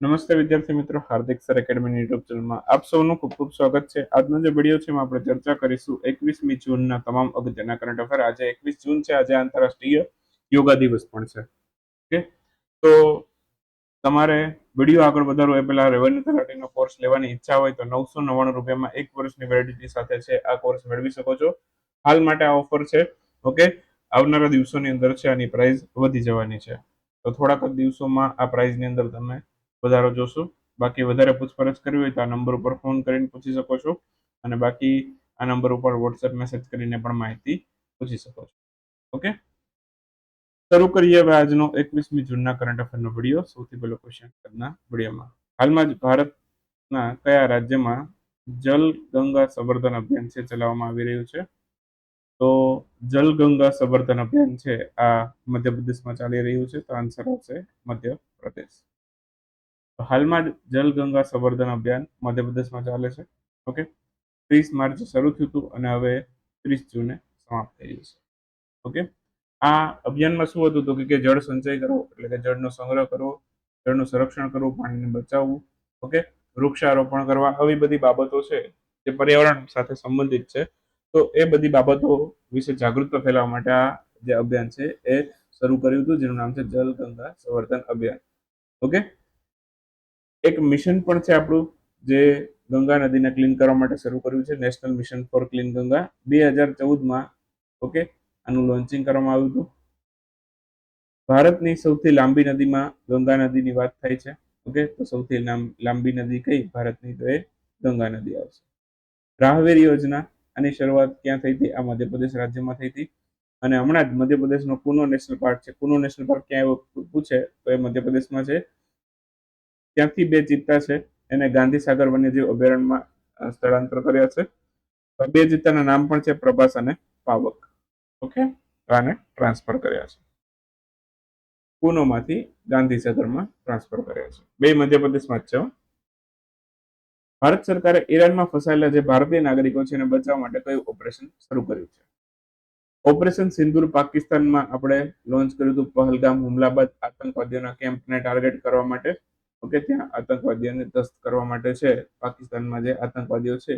નમસ્તે વિદ્યાર્થી મિત્રો, હાર્દિક સર એકેડમી યુટ્યુબ ચેનલમાં આપ સૌનું ખૂબ ખૂબ સ્વાગત છે. આજનો જે વીડિયો છે એમાં આપણે ચર્ચા કરીશું એકવીસમી જૂનના તમામ અગત્યના કરંટ અફેર આજે એકવીસ જૂન છે, આજે આંતરરાષ્ટ્રીય યોગા દિવસ પણ છે. ઓકે? તો તમારે વીડિયો આગળ વધારવો એ પહેલા રેવન્યુ તલાટીનો કોર્સ લેવાની ઈચ્છા હોય તો નવસો નવ્વાણું રૂપિયામાં એક વર્ષની વેલિડિટી સાથે છે, આ કોર્સ મેળવી શકો છો. હાલ માટે આ ઓફર છે. ઓકે? આવનારા દિવસોની અંદર છે, આની પ્રાઇસ વધી જવાની છે. તો થોડાક દિવસોમાં આ પ્રાઇઝની અંદર તમે વધારો જોશો. બાકી વધારે પૂછપરછ કરવી હોય તો આ નંબર ઉપર ફોન કરીને પૂછી શકો છો. અને બાકી આ નંબર ઉપર વોટ્સએપ મેસેજ કરીને પણ માહિતી પૂછી શકો છો. ઓકે શરૂ કરીએ હવે આજનો એકવીસમી જૂનના કરંટ અફેરનો વીડિયો સૌથી પહેલો ક્વેશ્ચન આજના વિડીયોમાં. હાલમાં જ ભારતના કયા રાજ્યમાં જલ ગંગા સંવર્ધન અભિયાન છે ચલાવવામાં આવી રહ્યું છે? તો જલ ગંગા સંવર્ધન અભિયાન છે આ મધ્યપ્રદેશમાં ચાલી રહ્યું છે. તો આન્સર આવશે મધ્યપ્રદેશ. હાલમાં જ જલ ગંગા સંવર્ધન અભિયાન મધ્યપ્રદેશમાં ચાલે છે. ઓકે? ત્રીસ માર્ચ શરૂ થયું હતું અને હવે ત્રીસ જૂને સમાપ્ત થઈ જશે ઓકે? આ અભિયાનમાં શું હતું તો કે જળ સંચય કરવો, એટલે કે જળનો સંગ્રહ કરવો, જળનું સંરક્ષણ કરવું, પાણીને બચાવવું, ઓકે? વૃક્ષારોપણ કરવા આવી બધી બાબતો છે જે પર્યાવરણ સાથે સંબંધિત છે. તો એ બધી બાબતો વિશે જાગૃતતા ફેલાવવા માટે આ જે અભિયાન છે એ શરૂ કર્યું હતું, જેનું નામ છે જલ ગંગા સંવર્ધન અભિયાન. ઓકે? એક મિશન પણ છે આપણું, જે ગંગા નદીને ક્લીન કરવા માટે શરૂ કર્યું છે national mission for clean Ganga બે હજાર ચૌદમાં ઓકે આનું લોન્ચિંગ કરવામાં આવ્યું હતું. ભારતની સૌથી લાંબી નદીમાં ગંગા નદીની વાત થાય છે ઓકે તો સૌથી લાંબી નદી કઈ? ભારતની તો એ ગંગા નદી આવશે. રાહવેર યોજના, આની શરૂઆત ક્યાં થઈ હતી? આ મધ્યપ્રદેશ રાજ્યમાં થઈ હતી. અને હમણાં જ મધ્યપ્રદેશનો કુનો નેશનલ પાર્ક છે. કુનો નેશનલ પાર્ક ક્યાં એવો પૂછે, તો એ મધ્યપ્રદેશમાં છે. ત્યાંથી બે ચિત્તા છે. એને ગાંધીસાગર વન્યજીવ અભયારણ્યમાં સ્થળાંતર કર્યા છે. બે ચિત્તાના નામ પણ છે પ્રભાસ અને પાવક. ઓકે? આને ટ્રાન્સફર કર્યા છે. પૂનોમાંથી ગાંધીસાગરમાં ટ્રાન્સફર કર્યા છે. બે મધ્યપ્રદેશમાં જ છે ભારત સરકારે ઈરાનમાં ફસાયેલા જે ભારતીય નાગરિકો છે એને બચાવવા માટે કયું ઓપરેશન શરૂ કર્યું છે? ઓપરેશન સિંદુર પાકિસ્તાનમાં આપણે લોન્ચ કર્યું હતું પહલગામ હુમલા બાદ આતંકવાદીઓના કેમ્પને ટાર્ગેટ કરવા માટે. ઓકે, ત્યાં આતંકવાદીઓને દસ્ત કરવા માટે છે, પાકિસ્તાનમાં જે આતંકવાદીઓ છે,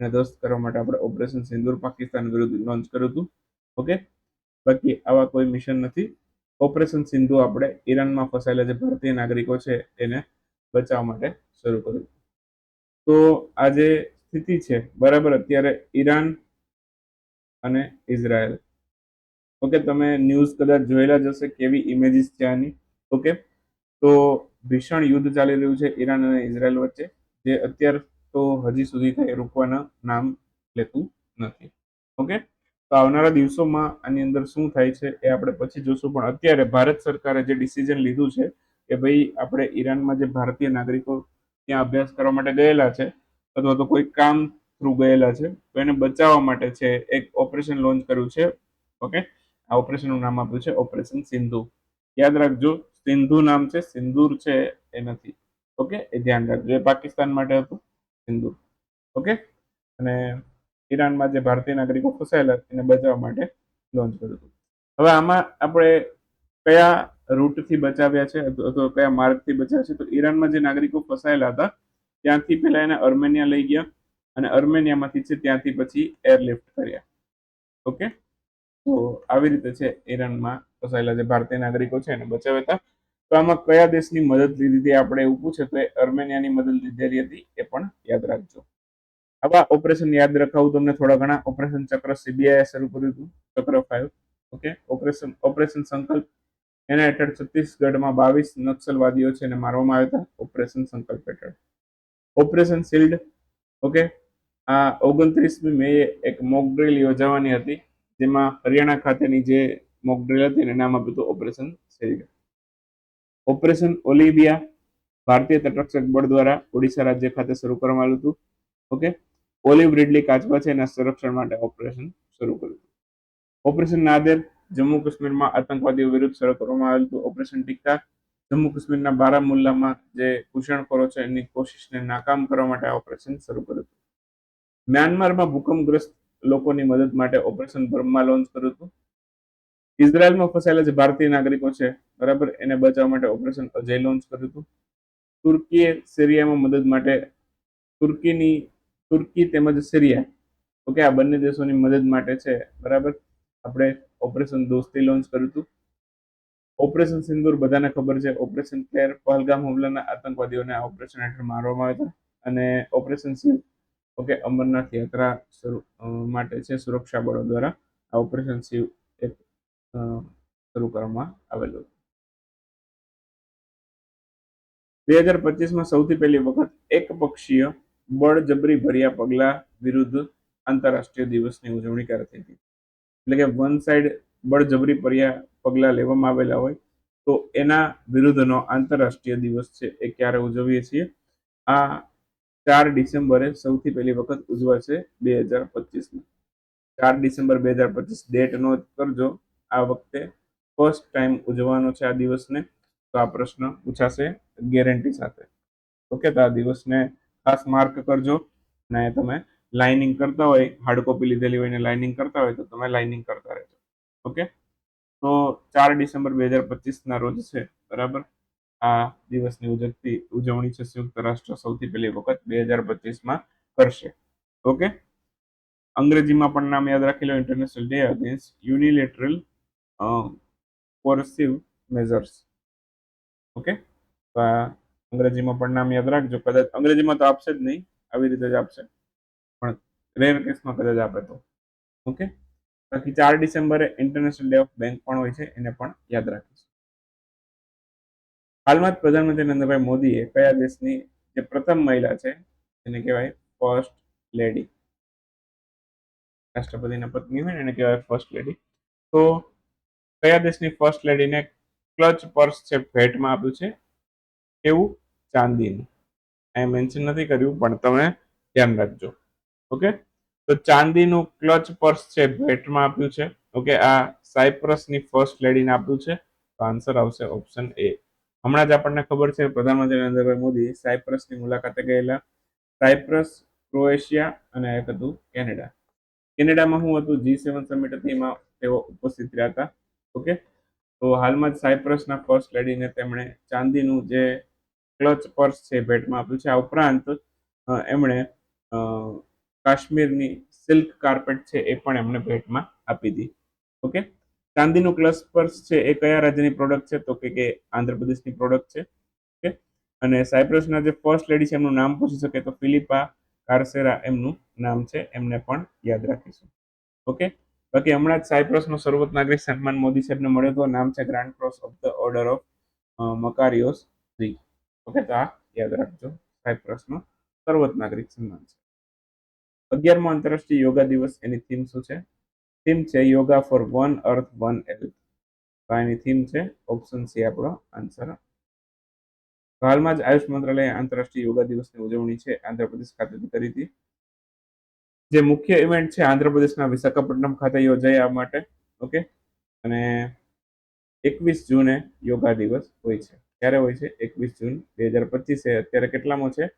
એને દસ્ત કરવા માટે આપણે ઓપરેશન સિંદુર પાકિસ્તાન વિરુદ્ધ લોન્ચ કર્યું હતું, ઓકે? બાકી આવા કોઈ મિશન નથી. ઓપરેશન સિંધુ આપણે ઈરાનમાં ફસાયેલા જે ભારતીય નાગરિકો છે, એને બચાવવા માટે શરૂ કર્યું. તો આ જે સ્થિતિ છે, બરાબર અત્યારે ઈરાન અને ઇઝરાયલ. ઓકે, તમે ન્યૂઝ કદાચ જોયેલા જ હશે, કેવી ઇમેજીસ છે આની, ઓકે? તો ભીષણ યુદ્ધ ચાલી રહ્યું છે ઈરાન અને ઇઝરાયલ વચ્ચે, જે અત્યાર તો હજી સુધી કંઈ રોકવાના નામ લેતું નથી. ઓકે? તો આવનારા દિવસોમાં આની અંદર શું થાય છે એ આપણે પછી જોશું, પણ અત્યારે ભારત સરકારે જે ડિસિઝન લીધું છે કે ભાઈ આપણે ઈરાનમાં જે ભારતીય નાગરિકો ત્યાં અભ્યાસ કરવા માટે ગયેલા છે, અથવા તો કોઈ કામ થ્રુ ગયેલા છે, તો એને બચાવવા માટે છે એક ઓપરેશન લોન્ચ કર્યું છે. ઓકે? આ ઓપરેશનનું નામ આપ્યું છે ઓપરેશન સિંધુ. યાદ રાખજો સિંધુ નામ છે, સિંદૂર છે એ નથી. ઓકે એ ધ્યાન રાખજો. એ પાકિસ્તાન માટે હતું, સિંદૂર. ઓકે અને ઈરાનમાં જે ભારતીય નાગરિકો ફસાયેલા એને બચાવવા માટે લોન્ચ કર્યું હતું. હવે આમાં આપણે કયા રૂટથી બચાવ્યા છે, અથવા કયા માર્ગથી બચાવ્યા છે, તો ઈરાનમાં જે નાગરિકો ફસાયેલા હતા, ત્યાંથી પહેલા એને અર્મેનિયા લઈ ગયા અને અર્મેનિયામાંથી છે, ત્યાંથી પછી એરલિફ્ટ કર્યા. ઓકે તો આવી રીતે છે, ઈરાનમાં ફસાયેલા જે ભારતીય નાગરિકો છે, એને બચાવ્યા હતા. તો આમાં કયા દેશની મદદ લીધી હતી આપણે એવું પૂછે તો અર્મેનિયાની મદદ લીધેલી હતી એ પણ યાદ રાખજો. આવા ઓપરેશન યાદ રખાવું તમને થોડા ઘણા. ઓપરેશન ચક્ર સીબીઆઈ શરૂ કર્યું હતું, ચક્ર ફાઈવ ઓકે? ઓપરેશન ઓપરેશન સંકલ્પ એના હેઠળ છત્તીસગઢમાં બાવીસ નક્સલવાદીઓ છે એને મારવામાં આવ્યા હતા. ઓપરેશન સંકલ્પ હેઠળ. Operation shield, okay? આ ઓગણત્રીસમી મે એક મોક યોજાવાની હતી, જેમાં હરિયાણા ખાતેની જે મોક હતી એને નામ આપ્યું હતું ઓપરેશન શિલ્ડ. ઓપરેશન ઓલિવિયા ભારતીય તટરક્ષક બળ દ્વારા ઓડિશા રાજ્ય ખાતે શરૂ કરવામાં આવ્યું હતું. ઓકે? ઓલિવ રિડલી કાચબા છે એના સંરક્ષણ માટે ઓપરેશન શરૂ કર્યું ઓપરેશન નાદેર જમ્મુ કાશ્મીરમાં આતંકવાદીઓ વિરુદ્ધ શરૂ કરવામાં આવ્યું હતું. ઓપરેશન ટિક્કા જમ્મુ કાશ્મીરના બારામુલ્લામાં જે ઘૂસણખોરો છે એની કોશિશને નાકામ કરવા માટે આ ઓપરેશન શરૂ કર્યું હતું. મ્યાનમારમાં ભૂકંપગ્રસ્ત લોકોની મદદ માટે ઓપરેશન બ્રહ્મા લોન્ચ કર્યું હતું. ઇઝરાયલમાં ફસાયેલા જે ભારતીય નાગરિકો છે બરાબર? એને બચાવવા માટે ઓપરેશન અજય લોન્ચ કર્યું હતું. તુર્કીએ સિરિયામાં મદદ માટે તુર્કીની તુર્કી તેમજ સિરિયા ઓકે આ બંને દેશોની મદદ માટે છે બરાબર? આપણે ઓપરેશન દોસ્તી લોન્ચ કર્યું હતું. ઓપરેશન સિંદૂર બધાને ખબર છે ઓપરેશન ક્લેર પહલગામ હુમલાના આતંકવાદીઓને આ ઓપરેશન હેઠળ મારવામાં આવ્યા હતા અને ઓપરેશન સિંહ ઓકે અમરનાથ યાત્રા માટે છે સુરક્ષા બળો દ્વારા આ ઓપરેશન અ, શરૂ કરવામાં આવેલું બે હજાર પચીસમાં સૌથી પહેલી વખત એક પક્ષીય બળજબરી ભર્યા પગલા વિરુદ્ધ આંતરરાષ્ટ્રીય દિવસની ઉજવણી કરે થઈ એટલે કે વન સાઈડ બળજબરી ભર્યા પગલા લેવામાં આવેલા હોય તો એના વિરુદ્ધનો આંતરરાષ્ટ્રીય દિવસ છે એ ક્યારે ઉજવીએ છીએ? આ ચાર ડિસેમ્બરે સૌથી પહેલી વખત ઉજવાશે બે હજાર પચીસમાં. ચાર ડિસેમ્બર બે હજાર પચીસ ડેટ નોટ કરજો. આ વખતે ફર્સ્ટ ટાઈમ ઉજવવાનો છે આ દિવસને, તો આ પ્રશ્ન પૂછાશે ગેરંટી સાથે. ઓકે તો આ દિવસને ખાસ માર્ક કરજો અને તમે લાઇનિંગ કરતા હોય હાર્ડ કોપી લીધેલી હોય ને લાઇનિંગ કરતા હોય, તો તમે લાઇનિંગ કરતા રહેજો. ઓકે તો ચાર ડિસેમ્બર બે હજાર પચીસના રોજ છે, બરાબર? આ દિવસની ઉજવતી, ઉજવણી છે સંયુક્ત રાષ્ટ્ર સૌથી પહેલી વખત બે હજાર પચીસમાં કરશે. ઓકે અંગ્રેજીમાં પણ નામ યાદ રાખી લો international day against unilateral coercive measures okay તો અંગ્રેજીમાં પણ નામ યાદ રાખજો. કદાચ અંગ્રેજીમાં તો આપશે જ નહીં. આવી રીતે જ આપશે. પણ રેર કેસમાં કદાચ આપે તો. ઓકે બાકી ચાર ડિસેમ્બરે ઇન્ટરનેશનલ ડે ઓફ બેંક પણ હોય છે. એને પણ યાદ રાખીશું. હાલમાં જ પ્રધાનમંત્રી નરેન્દ્રભાઈ મોદીએ કયા દેશની જે પ્રથમ મહિલા છે, એને કહેવાય ફર્સ્ટ લેડી રાષ્ટ્રપતિના પત્ની હોય ને, એને કહેવાય ફર્સ્ટ લેડી તો કયા દેશની ફર્સ્ટ લેડીને ક્લચ પર્સ છે ભેટમાં આપ્યું છે? એવું ચાંદીનું. અહીં મેન્શન નથી કર્યું, પણ તમે ધ્યાન રાખજો. ઓકે તો ચાંદીનું ક્લચ પર્સ છે ભેટમાં આપ્યું છે. ઓકે આ સાયપ્રસની ફર્સ્ટ લેડીને આપ્યું છે. તો આન્સર આવશે ઓપ્શન એ હમણાં જ આપણને ખબર છે, પ્રધાનમંત્રી નરેન્દ્રભાઈ મોદી સાયપ્રસની મુલાકાતે ગયેલા. સાયપ્રસ, ક્રોએશિયા અને એક હતું કેનેડા. કેનેડામાં શું હતું? જી સેવન સમિટ હતી, એમાં તેઓ ઉપસ્થિત રહ્યા હતા. ઓકે? તો હાલમાં જ સાયપ્રસના ફર્સ્ટ લેડીને તેમણે ચાંદીનું જે ક્લચ પર્સ છે ભેટમાં આપ્યું છે. આ ઉપરાંત એમણે કાશ્મીરની સિલ્ક કાર્પેટ છે એ પણ એમણે ભેટમાં આપી દી. ઓકે? ચાંદીનું ક્લચ પર્સ છે એ કયા રાજ્યની પ્રોડક્ટ છે? તો કે કે આંધ્રપ્રદેશની પ્રોડક્ટ છે. ઓકે? અને સાયપ્રસના જે ફર્સ્ટ લેડી છે એમનું નામ પૂછી શકે તો ફિલિપા કારસેરા એમનું નામ છે. એમને પણ યાદ રાખીશું. ઓકે? બાકી હમણાં જ સાયપ્રસનો સર્વોચ્ચ નાગરિક સન્માન મોદી સાહેબને મળ્યો હતો. નામ છે grand cross of the order of Makarios three okay, તો આ યાદ રાખજો. સાયપ્રસનો સર્વોચ્ચ નાગરિક સન્માન છે. અગિયારમો આંતરરાષ્ટ્રીય યોગા દિવસ, એની થીમ શું છે? થીમ છે yoga for one earth one health તો એની થીમ છે ઓપ્શન સી આપણો આન્સર હાલમાં જ આયુષ મંત્રાલયે આંતરરાષ્ટ્રીય યોગા દિવસની ઉજવણી છે. આંધ્રપ્રદેશ ખાતેથી કરી હતી. જે મુખ્ય ઇવેન્ટ છે આંધ્રપ્રદેશના વિશાખાપટ્ટનમ ખાતે યોજાય આ માટે ઓકે અને એકવીસ જૂને યોગા દિવસ હોય છે. ક્યારે હોય છે? એકવીસ જૂન બે હજાર પચીસે. અત્યારે કેટલામો છે?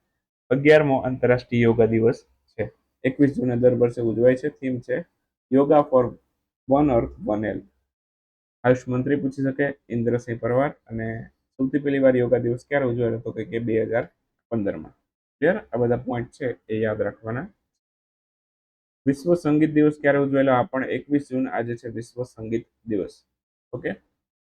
અગિયારમો આંતરરાષ્ટ્રીય યોગા દિવસ છે. એકવીસ જૂને દર વર્ષે ઉજવાય છે. થીમ છે, yoga for one earth, one health. AYUSH મંત્રી પૂછી શકે, ઇન્દ્રસિંહ પરવાર અને સૌથી પહેલી વાર યોગા દિવસ ક્યારે ઉજવાયો હતો? કે બે હજાર પંદરમાં. ક્લિયર આ બધા પોઈન્ટ છે, એ યાદ રાખવાના. વિશ્વ સંગીત દિવસ ક્યારે ઉજવાયેલો? આ પણ એકવીસ જૂન આજે છે વિશ્વ સંગીત દિવસ. ઓકે?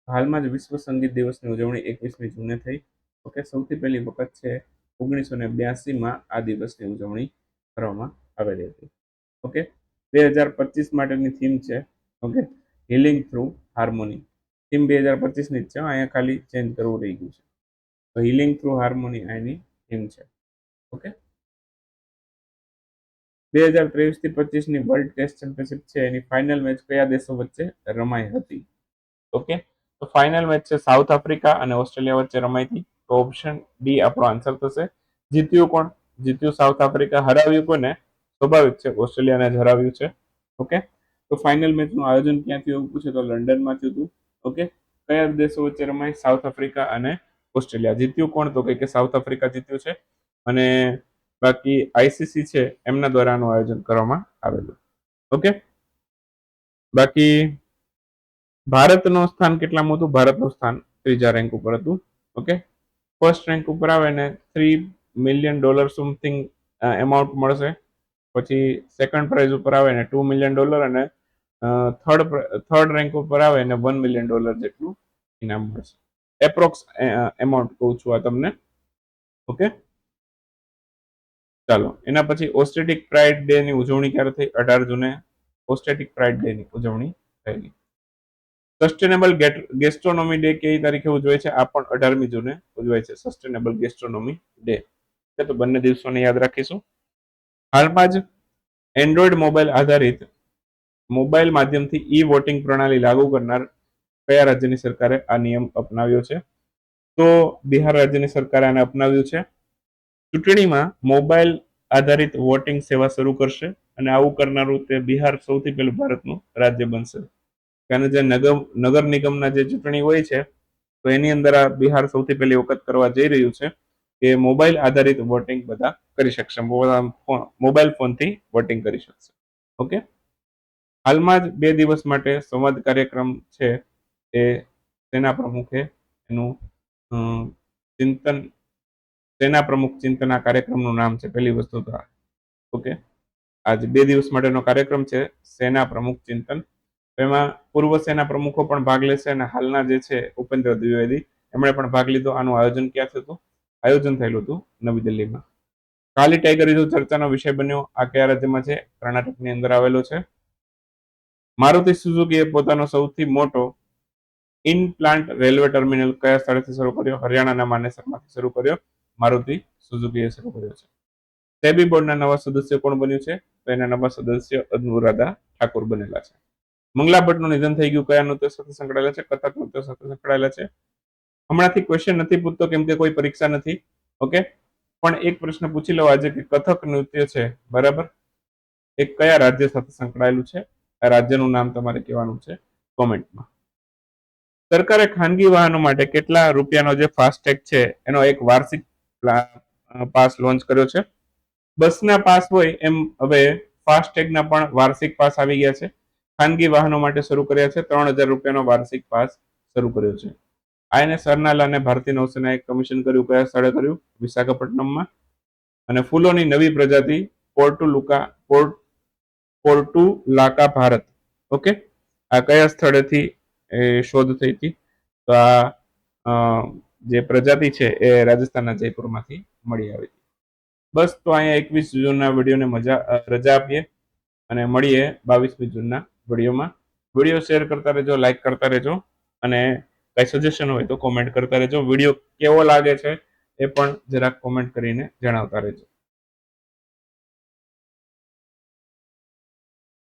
હાલમાં જ વિશ્વ સંગીત દિવસની ઉજવણી એકવીસમી જૂને થઈ. ઓકે? સૌથી પહેલી વખત છે ઓગણીસો ને બ્યાસીમાં આ દિવસની ઉજવણી કરવામાં આવેલી હતી. ઓકે? બે હજાર પચીસ માટેની થીમ છે. Okay? Healing through harmony. Theme બે હજાર પચીસની જ છે. અહીંયા ખાલી ચેન્જ કરવું રહી ગયું છે. તો હિલિંગ થ્રુ હાર્મોની આની થીમ છે. ઓકે? બે હજાર ત્રેવીસથી પચીસની વર્લ્ડ ટેસ્ટ ચેમ્પિયનશિપ છે. એની ફાઇનલ મેચ કયા દેશો વચ્ચે રમાઈ હતી? ઓકે તો ફાઇનલ મેચ છે સાઉથ આફ્રિકા અને ઓસ્ટ્રેલિયા વચ્ચે રમાઈ હતી. તો ઓપ્શન ડી આપણો આન્સર થશે. જીત્યું કોણ? જીત્યું સાઉથ આફ્રિકા હરાવ્યું કોને? સ્વાભાવિક છે ઓસ્ટ્રેલિયાને જ હરાવ્યું છે. ઓકે તો ફાઇનલ મેચનું આયોજન ક્યાંથી એવું પૂછે તો લંડનમાં થયું હતું. ઓકે કયા દેશો વચ્ચે રમાય સાઉથ આફ્રિકા અને ઓસ્ટ્રેલિયા જીત્યું કોણ? તો કે સાઉથ આફ્રિકા જીત્યું છે. અને બાકી આઈસીસી છે, એમના દ્વારા આનું આયોજન કરવામાં આવેલું. ઓકે? બાકી ભારતનું સ્થાન કેટલામાં હતું ભારતનું સ્થાન ત્રીજા રેન્ક ઉપર હતું. ઓકે? ફર્સ્ટ રેન્ક ઉપર આવે ને three million dollar something amount મળશે. પછી સેકન્ડ પ્રાઇઝ ઉપર આવે ને ટુ મિલિયન ડોલર અને થર્ડ થર્ડ રેન્ક ઉપર આવે ને વન મિલિયન ડોલર જેટલું ઇનામ મળશે. એપ્રોક્સ એમાઉન્ટ કહું છું આ તમને. ઓકે? ચાલો, એના પછી ઓસ્ટેટિક પ્રાઇડ ડે ની ઉજવણી ક્યારે થઈ? અઢાર જૂને ઓસ્ટેટિક પ્રાઇડ ડે ની ઉજવણી થયેલી. સસ્ટેનેબલ ગેસ્ટ્રોનોમી ડે કઈ તારીખે ઉજવાય છે? આ પણ અઢારમી જૂને ઉજવાય છે સસ્ટેનેબલ ગેસ્ટ્રોનોમી ડે તો બંને દિવસોને યાદ રાખીશું. હાલમાં જ એન્ડ્રોઈડ મોબાઈલ આધારિત મોબાઈલ માધ્યમથી ઈ વોટિંગ પ્રણાલી લાગુ કરનાર કયા રાજ્યની સરકારે આ નિયમ અપનાવ્યો છે? તો બિહાર રાજ્યની સરકારે આને અપનાવ્યું છે. ચૂંટણીમાં મોબાઈલ આધારિત વોટિંગ સેવા શરૂ કરશે અને આવું કરનારું તે બિહાર સૌથી પહેલું ભારતનું રાજ્ય બનશે. કારણ જે નગર નગર નિગમના જે ચૂંટણી હોય છે, તો એની અંદર આ બિહાર સૌથી પહેલી વખત કરવા જઈ રહ્યું છે કે મોબાઈલ આધારિત વોટિંગ બધા કરી શકશે. મોબાઈલ ફોનથી વોટિંગ કરી શકશે. ઓકે? હાલમાં જ બે દિવસ માટે સંવાદ કાર્યક્રમ છે એ સેના પ્રમુખે એનું ચિંતન સેના પ્રમુખ ચિંતન આ કાર્યક્રમનું નામ છે પહેલી વસ્તુ તો ઓકે? આજે બે દિવસ માટેનો કાર્યક્રમ છે, સેના પ્રમુખ ચિંતન. એમાં પૂર્વ સેના પ્રમુખો પણ ભાગ લેશે અને હાલના જે છે ઉપેન્દ્ર દ્વિવેદી, એમણે પણ ભાગ લીધો. આનું આયોજન ક્યાં થયું આયોજન થયેલું હતું નવી દિલ્હીમાં. કાલી ટાઈગર રિઝર્વ ચર્ચાનો વિષય બન્યો. આ કયા રાજ્યમાં છે? કર્ણાટકની અંદર આવેલો છે. મારુતિ સુઝુકીએ પોતાનો સૌથી મોટો ઇન પ્લાન્ટ રેલવે ટર્મિનલ કયા સ્થળેથી શરૂ કર્યો? હરિયાણાના માનેસરમાંથી શરૂ કર્યો. મારુતિ સુઝુકીએ શરૂ કર્યો છે. સેબી બોર્ડના નવા સદસ્ય કોણ બન્યું છે? તો એના નવા સદસ્ય અનુરાધા ઠાકુર બનેલા છે. મંગલા ભટ્ટનું નિધન થઈ ગયું, કયા નૃત્ય સાથે સંકળાયેલા છે? કથક નૃત્ય સાથે સંકળાયેલા છે. હમણાંથી ક્વેશ્ચન નથી પૂછતો, કેમ કે કોઈ પરીક્ષા નથી. ઓકે પણ એક પ્રશ્ન પૂછી લો આજે કે કથક નૃત્ય છે, બરાબર? એ કયા રાજ્ય સાથે સંકળાયેલું છે? આ રાજ્યનું નામ તમારે કહેવાનું છે કોમેન્ટમાં. સરકારે ખાનગી વાહનો માટે કેટલા રૂપિયાનો જે ફાસ્ટેગ છે, એનો એક વાર્ષિક પાસ લોન્ચ કર્યો છે. બસના પાસ હોય એમ હવે ફાસ્ટેગના પણ વાર્ષિક પાસ આવી ગયા છે. ખાનગી વાહનો માટે શરૂ કર્યા છે. ત્રણ હજાર રૂપિયાનો વાર્ષિક પાસ શરૂ કર્યો છે. આઈએનએસ અરનાલા અને ભારતીય નૌસેનાએ કમિશન કર્યું, કયા સ્થળે કર્યું? વિશાખાપટ્ટનમમાં. અને ફૂલોની નવી પ્રજાતિ પોર્ટુ લુકા પોર્ટ પોર્ટુ લાકા ભારત. ઓકે? આ કયા સ્થળેથી શોધ થઈ હતી? તો આ જે પ્રજાતિ છે એ રાજસ્થાનના જયપુરમાંથી મળી આવી. હતી બસ, તો અહીંયા એકવીસ જૂનના વિડીયોને મજા રજા આપીએ અને મળીએ બાવીસમી જૂનના વિડીયોમાં. વીડિયો શેર કરતા રહેજો લાઇક કરતા રહેજો અને કઈ સજેશન હોય તો કોમેન્ટ કરતા રહેજો. વીડિયો કેવો લાગે છે એ પણ જરાક કોમેન્ટ કરીને જણાવતા રહેજો.